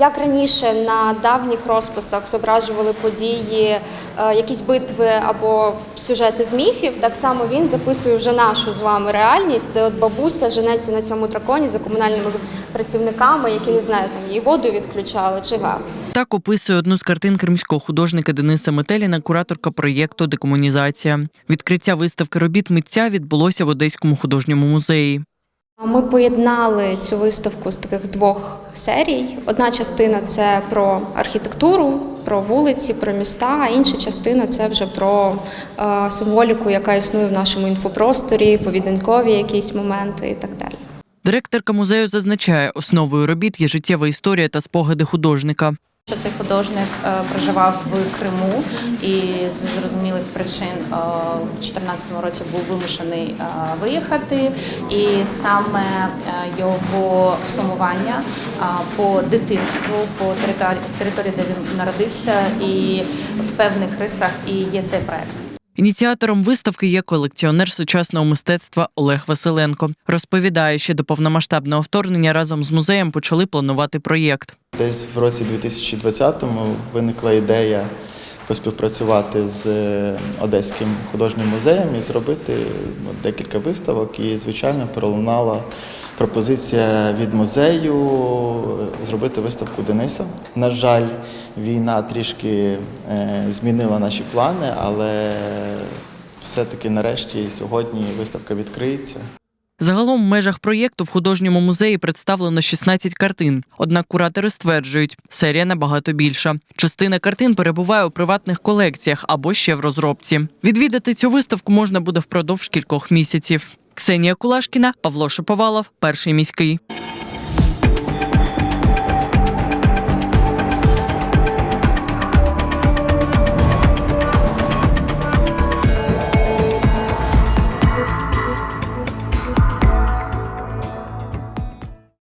Як раніше на давніх розписах зображували події, е, якісь битви або сюжети з міфів, так само він записує вже нашу з вами реальність, де от бабуся женеться на цьому драконі за комунальними працівниками, які не знаю, там їй воду відключали чи газ. Так описує одну з картин кримського художника Дениса Метеліна, кураторка проєкту Декомунізація. Відкриття виставки робіт митця відбулося в Одеському художньому музеї. Ми поєднали цю виставку з таких двох серій. Одна частина це про архітектуру, про вулиці, про міста, а інша частина це вже про е, символіку, яка існує в нашому інфопросторі, повідомкові якісь моменти і так далі. Директорка музею зазначає, основою робіт є життєва історія та спогади художника. Що цей художник е, проживав в Криму і з зрозумілих причин е, в 2014 році був вимушений е, виїхати, і саме його сумування по дитинству, по території, де він народився, і в певних рисах і є цей проект. Ініціатором виставки є колекціонер сучасного мистецтва Олег Василенко. Розповідає, що до повномасштабного вторгнення разом з музеєм почали планувати проєкт. Десь в році 2020-му виникла ідея поспівпрацювати з е, Одеським художнім музеєм і зробити ну, декілька виставок. І, звичайно, пролунала пропозиція від музею е, зробити виставку Дениса. На жаль, війна трішки е, змінила наші плани, але все-таки нарешті сьогодні виставка відкриється. Загалом в межах проєкту в художньому музеї представлено 16 картин. Однак куратори стверджують, серія набагато більша. Частина картин перебуває у приватних колекціях або ще в розробці. Відвідати цю виставку можна буде впродовж кількох місяців. Ксенія Кулашкіна, Павло Шиповалов, перший міський.